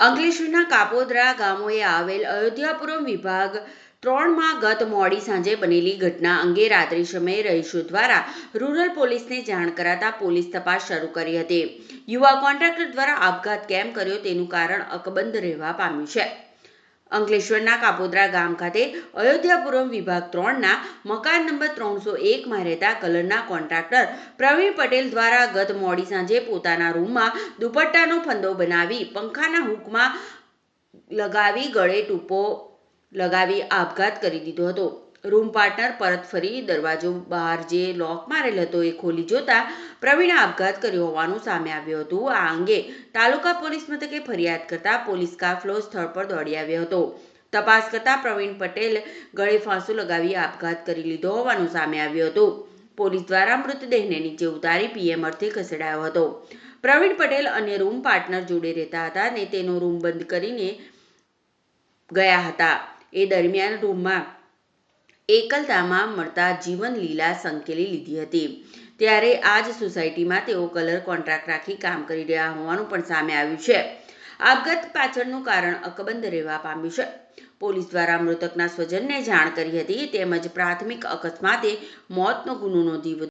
અંકલેશ્વરના કાપોદરા ગામોએ આવેલ અયોધ્યાપુરમ વિભાગ ત્રણમાં ગત મોડી સાંજે બનેલી ઘટના અંગે રાત્રિ સમયે રહીશો દ્વારા રૂરલ પોલીસને જાણ કરાતા પોલીસ તપાસ શરૂ કરી હતી. યુવા કોન્ટ્રાક્ટર દ્વારા આપઘાત કેમ કર્યો તેનું કારણ અકબંધ રહેવા પામ્યું છે. અંકલેશ્વરના કાપોદ્રા ગામ ખાતે અયોધ્યાપુરમ વિભાગ ત્રણના મકાન નંબર ત્રણસો એકમાં રહેતા કલરના કોન્ટ્રાક્ટર પ્રવીણ પટેલ દ્વારા ગત મોડી સાંજે પોતાના રૂમમાં દુપટ્ટાનો ફંદો બનાવી પંખાના હુકમાં લગાવી ગળે ટૂંપો લગાવી આપઘાત કરી દીધો હતો. રૂમ પાર્ટનર પરત ફરી દરવાજો બહાર જે લોક મારેલ હતો એ ખોલી જોતા પ્રવીણે આપઘાત કર્યો હોવાનું સામે આવ્યું હતું. આ અંગે તાલુકા પોલીસ મથકે ફરિયાદ કરતા પોલીસ કાફલો સ્થળ પર દોડી આવ્યો હતો. તપાસ કરતા પ્રવીણ પટેલ ગળે ફાંસો લગાવી આપઘાત કરી લીધો હોવાનું સામે આવ્યું હતું. પોલીસ દ્વારા મૃતદેહને નીચે ઉતારી પીએમ અર્થે ખસેડાયો હતો. પ્રવીણ પટેલ અને રૂમ પાર્ટનર જોડે રહેતા હતા અને તેનો રૂમ બંધ કરીને ગયા હતા. એ દરમિયાન રૂમમાં એકલતામાં મળતા જીવન લીલા સંકેલી લીધી હતી. ત્યારે આ જ સોસાયટીમાં તેઓ કલર કોન્ટ્રાક્ટ રાખી કામ કરી રહ્યા હોવાનું પણ સામે આવ્યું છે. આપઘાત પાછળનું કારણ અકબંધ રહેવા પામ્યું છે. પોલીસ દ્વારા મૃતકના સ્વજનને જાણ કરી હતી તેમજ પ્રાથમિક અકસ્માતે મોતનો ગુનો નોંધી